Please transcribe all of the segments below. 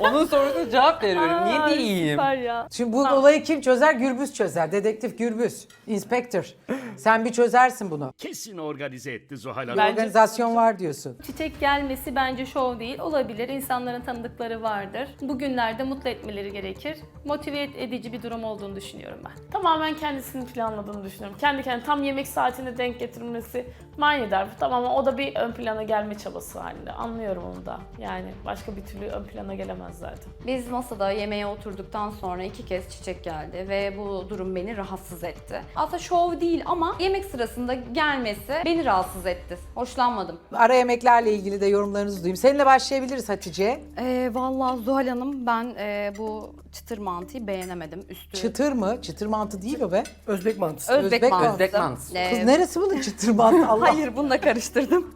onun sorusuna cevap veriyorum. Niye diyeyim? Süper ya. Şimdi bu olayı kim çözer? Gürbüz çözer. Dedektif Gürbüz. Inspector. Sen bir çözersin bunu. Kesin organize etti Zuhal Hanım. Organizasyon var diyorsun. Çiçek gelmesi bence şov değil. Olabilir. İnsanların tanıdıkları vardır. Bugünlerde mutlu etmeleri gerekir. Motive edici bir durum olduğunu düşünüyorum ben. Tamamen kendisini planladığını düşünüyorum. Kendi kendine tam yemek saatine denk getirmesi manidar. Tamamen o da bir ön plana gelme çabası halinde. Anlıyorum onu da. Yani başka bir türlü ön plana gelemez zaten. Biz masada yemeğe oturduktan sonra iki kez çiçek geldi ve bu durum beni rahatsız etti. Aslında şov değil ama yemek sırasında gelmesi beni rahatsız etti. Hoşlanmadım. Ara yemeklerle ilgili de yorumlarınızı duyayım. Seninle başlayabiliriz Hatice. Ee, vallahi Zuhal Hanım ben e, bu çıtır mantıyı beğenemedim. Üstü Çıtır mı? Çıtır mantı değil o be. Özbek mantısı. Özbek, Özbek mantısı. Özbek mantısı. Ee, Kız neresi bunun çıtır mantı Allah. Hayır bununla karıştırdım.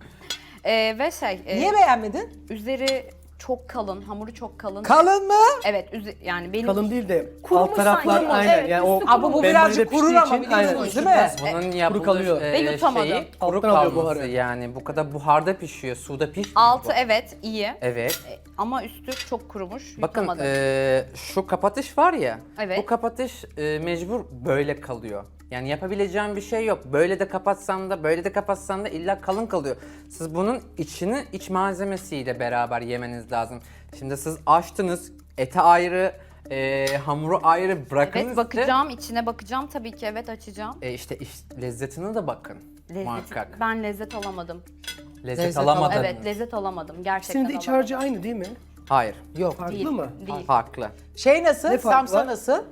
Ee, ve şey e, Niye beğenmedin? üzeri çok kalın, hamuru çok kalın. Kalın mı? evet, üze- yani benim Kalın değil de Kurumuş alt taraflar sanki. aynen. Evet, yani o üstü Ama bu benmari birazcık piştiği kurur ama için, biliyorsunuz aynen. değil mi? Bunun yapılış kalıyor. e, Ve yutamadım. şeyi kuru Alttan alıyor kalması buharı. yani. Bu kadar buharda pişiyor, suda pişmiyor altı bu. evet iyi Evet. ama üstü çok kurumuş. Bakın yutamadım. e, şu kapatış var ya. Evet. Bu kapatış e, mecbur böyle kalıyor. Yani yapabileceğim bir şey yok. Böyle de kapatsan da böyle de kapatsan da illa kalın kalıyor. Siz bunun içini iç malzemesiyle beraber yemeniz lazım. Şimdi siz açtınız ete ayrı, e, hamuru ayrı bırakınız. Evet bakacağım, içine bakacağım tabii ki evet açacağım. E, işte iş- lezzetine de bakın Lezzeti, muhakkak. ben lezzet alamadım. Lezzet, Lezzet alamadınız. Evet lezzet alamadım gerçekten İkisinin de iç alamadım. harcı aynı değil mi? Hayır. Yok. Farklı Değil, mı? değil. Farklı. Şey nasıl? Ne fark Samsa nasıl?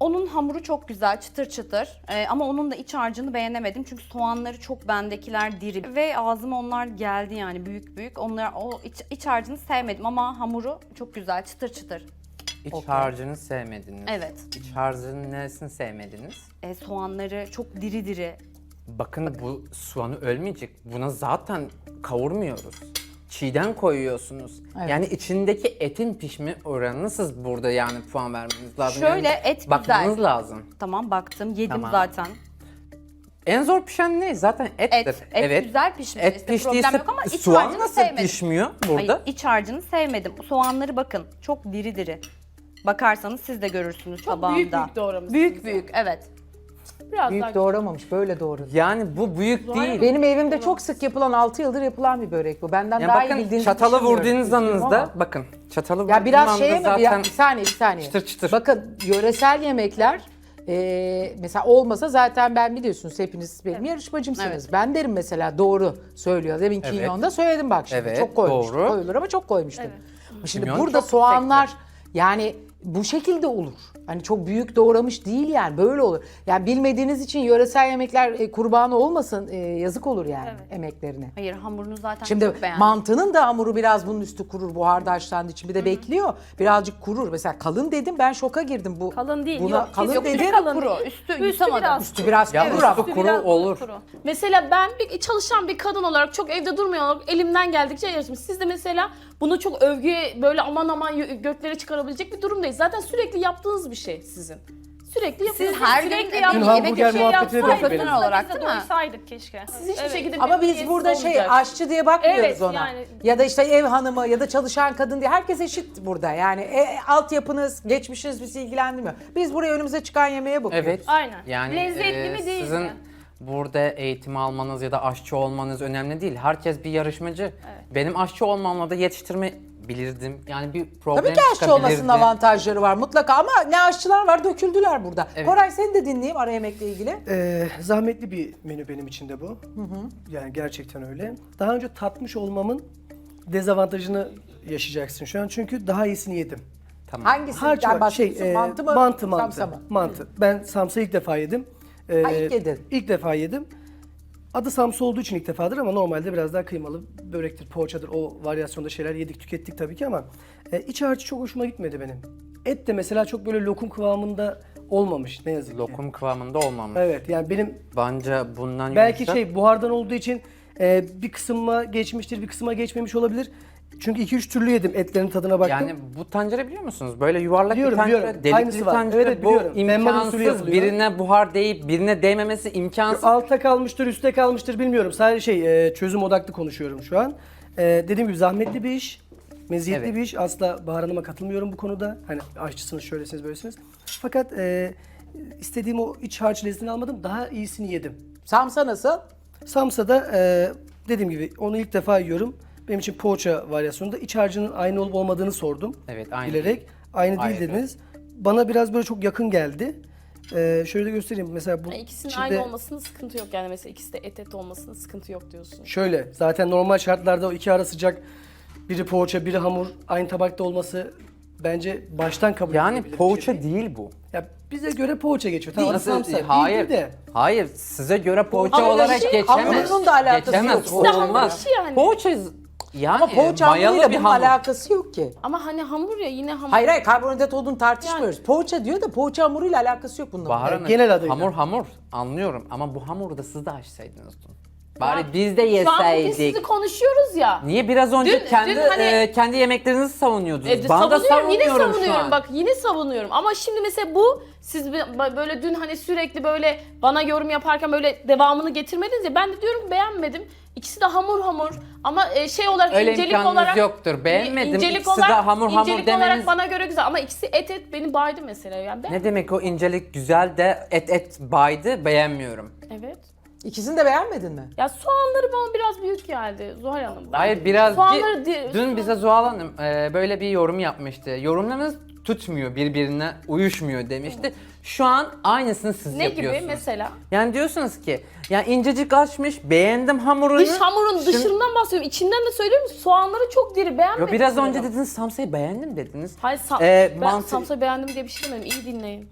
Onun hamuru çok güzel, çıtır çıtır. Ee, ama onun da iç harcını beğenemedim. Çünkü soğanları çok bendekiler diri. Ve ağzıma onlar geldi yani büyük büyük. Onlar o iç, iç harcını sevmedim ama hamuru çok güzel, çıtır çıtır. İç harcını sevmediniz. Evet. İç harcının neresini sevmediniz? Ee, soğanları çok diri diri. Bakın bu soğanı ölmeyecek. Buna zaten kavurmuyoruz. Çiğden koyuyorsunuz. Evet. Yani içindeki etin pişme oranını siz burada yani puan vermeniz lazım. Şöyle Yani et bakmanız güzel. lazım. Tamam baktım, yedim Tamam. zaten. En zor pişen ne? Zaten ettir. Et, et güzel pişmiş. Et İşte piştiyse problem yok ama iç soğan harcını nasıl sevmedim. pişmiyor burada? Hayır, iç harcını sevmedim. Soğanları bakın, çok diri diri. Bakarsanız siz de görürsünüz Çok tabağımda. büyük büyük doğramışsınız. Büyük büyük, evet. Biraz daha Büyük doğramamış. Böyle doğradı. Yani bu büyük değil. Benim evimde çok sık yapılan 6 yıldır yapılan bir börek bu. Benden Ya daha iyi bakın bildiğinizi çatalı düşünmüyorum. vurduğunuz anınızda ama. bakın çatalı Ya vurduğunuz biraz anda şeye mi? Bir, zaten bir saniye, bir saniye. çıtır çıtır. Bakın yöresel yemekler e, mesela olmasa zaten ben biliyorsunuz hepiniz benim yarışmacımsınız. Evet. Ben derim mesela doğru söylüyor. Demin Evet. kimyonda söyledim bak şimdi. Evet, çok koymuştum. doğru. Koyulur ama çok koymuştum. Şimdi Kimyon burada çok soğanlar yani bu şekilde olur. Hani çok büyük doğramış değil yani böyle olur. Yani bilmediğiniz için yöresel yemekler e, kurbanı olmasın e, yazık olur yani emeklerine. Hayır, hamurunu zaten Şimdi çok beğendim. mantının da hamuru biraz bunun üstü kurur buharda haşlandığı için bir de bekliyor. Birazcık kurur. Mesela kalın dedim ben şoka girdim bu. Kalın değil. Buna yok, kalın yok, dedim. kalın Kuru, değil. üstü üstü yutamadım. biraz Üstü biraz Ya kurur ama. üstü kuru biraz olur. kuru. Mesela ben bir çalışan bir kadın olarak çok evde durmayan olarak elimden geldikçe yarışım. Siz de mesela bunu çok övgüye böyle aman aman y- göklere çıkarabilecek bir durumdayız. Zaten sürekli yaptığınız bir şey sizin. Sürekli yapıyorsunuz. her gün sürekli yaptığınız hamburger bir şey muhabbetine yapsaydınız dönmeyelim. da olarak değil mi? doysaydık keşke. Siz hiçbir Evet. şekilde Ama biz memnuniyetsiz burada şey olmayacaksınız. aşçı diye bakmıyoruz Evet, ona. yani- Ya da işte ev hanımı ya da çalışan kadın diye herkes eşit burada. Yani e, altyapınız, geçmişiniz bizi ilgilendirmiyor. Biz buraya önümüze çıkan yemeğe bakıyoruz. Evet. Aynen. Yani Lezzetli e, mi değil sizin mi? burada eğitim almanız ya da aşçı olmanız önemli değil. Herkes bir yarışmacı. Benim aşçı olmamla da yetiştirme bilirdim. Yani bir problem Tabii ki aşçı olmasının avantajları var mutlaka ama ne aşçılar var döküldüler burada. Evet. Koray seni de dinleyeyim ara yemekle ilgili. Ee, zahmetli bir menü benim için de bu. Yani gerçekten öyle. Daha önce tatmış olmamın dezavantajını yaşayacaksın şu an çünkü daha iyisini yedim. Tamam. Hangisinden Harcı var. bahsediyorsun? Şey, e, mantı mı? Mantı, mantı. Samsa mı? Mantı. Ben samsa ilk defa yedim. Ee, Ha, ilk yedin. İlk defa yedim. Adı samsa olduğu için ilk defadır ama normalde biraz daha kıymalı börektir, poğaçadır. O varyasyonda şeyler yedik, tükettik tabii ki ama e, iç harcı çok hoşuma gitmedi benim. Et de mesela çok böyle lokum kıvamında olmamış ne yazık ki. Lokum kıvamında olmamış. Evet yani benim Bence bundan belki yumuşak- şey buhardan olduğu için e, bir kısma geçmiştir, bir kısma geçmemiş olabilir. Çünkü 2-3 türlü yedim etlerin tadına baktım. Yani bu tencere biliyor musunuz? Böyle yuvarlak Biliyorum, bir tencere, biliyorum. delikli Aynısı var. tencere. Evet, bu biliyorum. Memman usulü imkansız. yapılıyor. Birine buhar değip birine değmemesi imkansız. Altta kalmıştır, üstte kalmıştır bilmiyorum. Sadece şey e, çözüm odaklı konuşuyorum şu an. E, dediğim gibi zahmetli bir iş. Meziyetli Evet. bir iş. Asla Bahar Hanım'a katılmıyorum bu konuda. Hani aşçısınız, şöylesiniz, böylesiniz. Fakat e, istediğim o iç harç lezzetini almadım. Daha iyisini yedim. Samsa nasıl? Samsa'da e, dediğim gibi onu ilk defa yiyorum. Benim için poğaça varyasyonunda iç harcının aynı olup olmadığını sordum. Evet, aynı Bilerek. Aynı değil Ayrı. dediniz. Bana biraz böyle çok yakın geldi. E, şöyle de göstereyim. Mesela bu Yani ikisinin içinde- aynı olmasının sıkıntı yok yani mesela ikisi de et et olmasının sıkıntı yok diyorsun. Şöyle zaten normal şartlarda o iki ara sıcak biri poğaça biri hamur aynı tabakta olması bence baştan kabul Yani edilebilir bir poğaça şey. değil bu. Ya bize göre poğaça geçiyor. Tamam Nasıl- değil hayır. de. Hayır, size göre poğaça Ama olarak şey, geçemez. hamurunun da alakası geçemez. yok. İkisi de hamur olmaz. işi yani. Poğaça yani Ama poğaça mayalı hamuruyla bir bunun hamur. alakası yok ki. Ama hani hamur ya yine hamur. Hayır hayır karbonhidrat olduğunu tartışmıyoruz. Poğaça diyor da poğaça hamuruyla alakası yok bunun. Bahar Hanım, genel adıyla. hamur hamur anlıyorum ama bu hamuru da siz de açsaydınız dün. Bari biz de Şu an bugün yeseydik. sizi konuşuyoruz ya. Niye biraz önce Dün- kendi dün hani- e, kendi yemeklerinizi savunuyordunuz? E, ben de savunuyorum yine savunuyorum şu savunuyorum an. bak yine savunuyorum ama şimdi mesela bu siz böyle dün hani sürekli böyle bana yorum yaparken böyle devamını getirmediniz ya ben de diyorum ki beğenmedim. İkisi de hamur hamur ama e, şey olarak Öyle incelik imkanınız olarak yoktur. Beğenmedim. İncelik İkisi olarak, de hamur hamur incelik demeniz- olarak bana göre güzel ama ikisi et et beni baydı mesela yani ben. Ne demek o incelik güzel de et et baydı beğenmiyorum. Evet. İkisini de beğenmedin mi? Ya soğanları bana biraz büyük geldi Zuhal Hanım. Ben Hayır biraz soğanları di- dün bize Zuhal Hanım e, böyle bir yorum yapmıştı. Yorumlarınız tutmuyor birbirine uyuşmuyor demişti. Şu an aynısını siz ne yapıyorsunuz. gibi mesela? Yani diyorsunuz ki ya incecik açmış beğendim hamurunu. Dış hamurun Şimdi- dışından bahsediyorum. İçinden de söylüyorum soğanları çok diri beğenmedim. Yo, biraz diyorum. önce dediniz samsayı beğendim dediniz. Hayır sa- Ee, ben mantı- Samsa beğendim diye bir şey demedim. İyi dinleyin.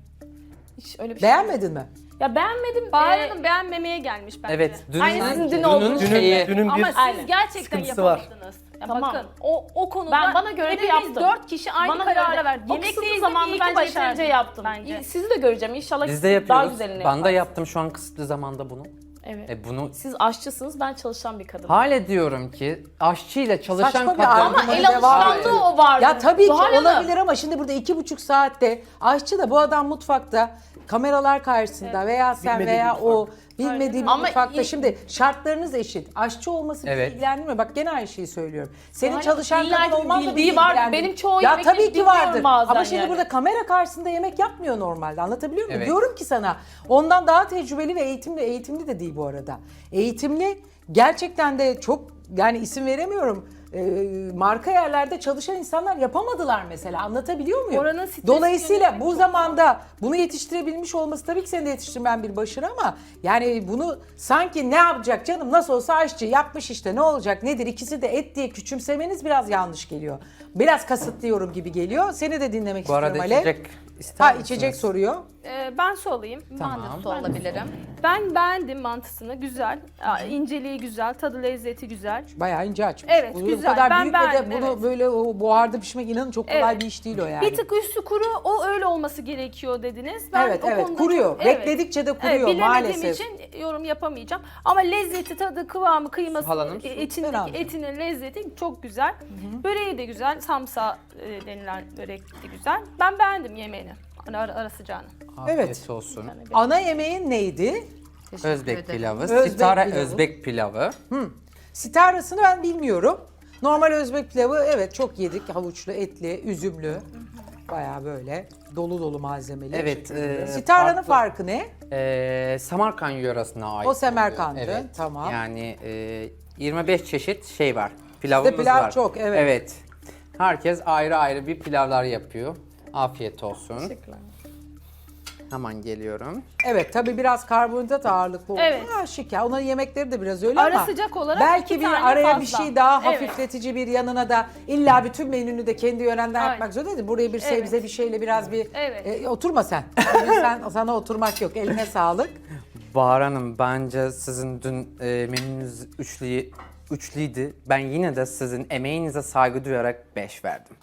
Hiç öyle bir şey Beğenmedin mi? Ya beğenmedim. Bahar Ee, Hanım beğenmemeye gelmiş bence. Evet, dünün, Aynı sizin dün dünün olduğunuz Dünün, şeyi. dünün Ama bir siz Aynen. gerçekten sıkıntısı var. yapamadınız. Ya Tamam. Bakın o, o konuda Ben bana göre de yaptım. dört kişi aynı bana verdik. O Yemekle zamanı ki yeterince başardınız yaptım. Bence. İyi, Sizi de göreceğim. İnşallah Biz de daha yapıyoruz. güzelini Ben de yaparsınız. yaptım şu an kısıtlı zamanda bunu. Evet. E bunu Siz aşçısınız, ben çalışan bir kadınım. Hale diyorum ki aşçıyla çalışan Saçma bir kadın. argüman. Ama el alışkanlığı o vardı. Ya tabii ki Zuhal Hanım. olabilir ama şimdi burada iki buçuk saatte aşçı da bu adam mutfakta kameralar karşısında veya sen Bilmediği veya bir o bilmediği bir Ama mutfakta iyi- şimdi şartlarınız eşit. Aşçı olması bizi Evet. ilgilendirmiyor. Bak gene aynı şeyi söylüyorum. Senin Yani çalışan illa kadın ki olman da bildiği bizi vardır. ilgilendirmiyor. Benim çoğu Ya yemekleri tabii ki bilmiyorum vardır. bazen Ama şimdi yani. burada kamera karşısında yemek yapmıyor normalde. Anlatabiliyor muyum? Evet. Diyorum ki sana ondan daha tecrübeli ve eğitimli eğitimli de değil bu arada. Eğitimli gerçekten de çok yani isim veremiyorum. Ee, marka yerlerde çalışan insanlar yapamadılar mesela. Anlatabiliyor muyum? Oranın stres Dolayısıyla bu zamanda bunu yetiştirebilmiş olması tabii ki seni de yetiştirmen bir başarı ama yani bunu sanki ne yapacak canım nasıl olsa aşçı yapmış işte ne olacak nedir ikisi de et diye küçümsemeniz biraz yanlış geliyor. Biraz kasıtlıyorum gibi geliyor. Seni de dinlemek Bu arada istiyorum Alev. içecek ister Ha misiniz? içecek soruyor. Ee, ben su alayım. Ben de su alabilirim. Ben beğendim mantısını. Güzel. Aa, İnceliği güzel. Tadı lezzeti güzel. Bayağı ince açmış. Evet, Bu güzel. kadar Ben büyük ve de beğendim, bunu evet. böyle o buharda pişmek inanın çok kolay Evet. bir iş değil o yani. Bir tık üstü kuru. O öyle olması gerekiyor dediniz. Ben Evet, o evet. konuda Kuruyor. çok- evet. Bekledikçe de Evet, kuruyor bilemediğim maalesef. için yorum yapamayacağım. Ama lezzeti, tadı, kıvamı, kıyması, Halanım. e, içindeki Fena. etinin lezzeti çok güzel. Böreği de güzel. Samsa e, denilen börek de güzel. Ben beğendim yemeğini. Hani ara, ara sıcağını. Afiyet Evet. olsun. Ana yemeğin neydi? Teşekkür Özbek ederim. pilavı, Özbek sitara pilavı. Özbek pilavı. Sitarasını ben bilmiyorum. Normal Özbek pilavı evet çok yedik. Havuçlu, etli, üzümlü. Bayağı böyle dolu dolu malzemeli. Evet, e, Sitaranın farklı. farkı ne? Ee, Samarkand yöresine ait. O Semerkant'ı, oluyor. Evet. tamam. Yani e, 25 çeşit şey var. Pilavımız pilav var. çok, evet. Evet. Herkes ayrı ayrı bir pilavlar yapıyor. Afiyet olsun. Hemen geliyorum. Evet tabii biraz karbonhidrat ağırlıklı oldu. Evet. Ha, şeker. Onların yemekleri de biraz öyle Ara ama. sıcak olarak belki iki bir araya bir fazla. şey daha Evet. hafifletici bir yanına da illa bütün menünü de kendi yönenden Aynen. yapmak zorunda değil. Buraya bir sebze bir şeyle biraz bir Evet. E, oturma sen. sen sana oturmak yok. Eline sağlık. Bahar Hanım bence sizin dün e, menünüz üçlü, üçlüydü. Ben yine de sizin emeğinize saygı duyarak 5 verdim.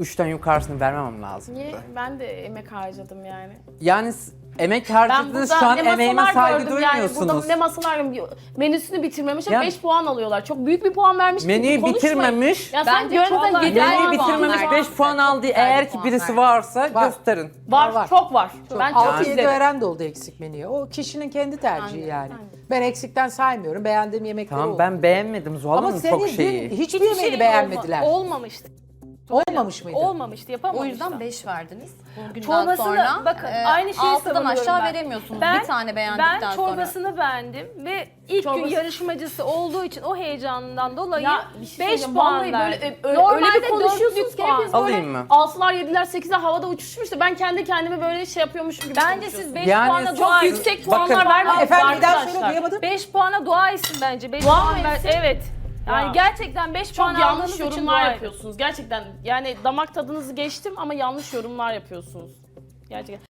Üçten yukarısını vermemem lazım. Niye? Ben de emek harcadım yani. Yani s- emek harcadınız burada şu an emeğime saygı yani burada duymuyorsunuz. ne masalar gördüm. menüsünü bitirmemişler Ya- 5 puan alıyorlar. Çok büyük bir puan vermiş. gibi Menüyü konuşmayın. bitirmemiş. Ya sen Bence çok yedi güzel Menüyü puan bitirmemiş verdi. 5 puan aldı. Eğer ki birisi varsa Var. gösterin. Var, Var. çok var. Ben çok 6-7 izledim. veren de oldu eksik menüye. O kişinin kendi tercihi yani. Ben eksikten saymıyorum. Beğendiğim yemekler Tamam oldu. ben beğenmedim Zuhal Ama Hanım senin çok şeyi. dün hiçbir Hiçbir yemeğini şey beğenmediler. olma- olmamıştı. Olmamış mıydı? Olmamıştı, yapamamıştı. O yüzden 5 verdiniz. Bugünden Çorbasını sonra bakın e, aynı şeyi altıdan savunuyorum aşağı ben. veremiyorsunuz Ben- bir tane beğendikten Ben sonra. çorbasını beğendim ve ilk gün Çorbası- yarışmacısı olduğu için o heyecanından dolayı Ya bir şey 5 söyleyeceğim, puan vallahi verdim. böyle, ö- öyle, Normalde öyle bir konuşuyorsunuz ki puan. hepiniz böyle Alayım mı? altılar yediler sekizler havada uçuşmuş da ben kendi kendime böyle şey yapıyormuşum gibi Bence siz 5 Yani puana çok dua çok edin. yüksek puanlar vermeyin Efendim bir daha söyle duyamadım. 5 puana dua etsin bence. 5 Dua puan ben etsin? evet. Yani Ya. gerçekten 5 puan Çok yanlış aldığınız için yorumlar dua edin. yapıyorsunuz gerçekten. Yani damak tadınızı geçtim ama yanlış yorumlar yapıyorsunuz. Gerçekten.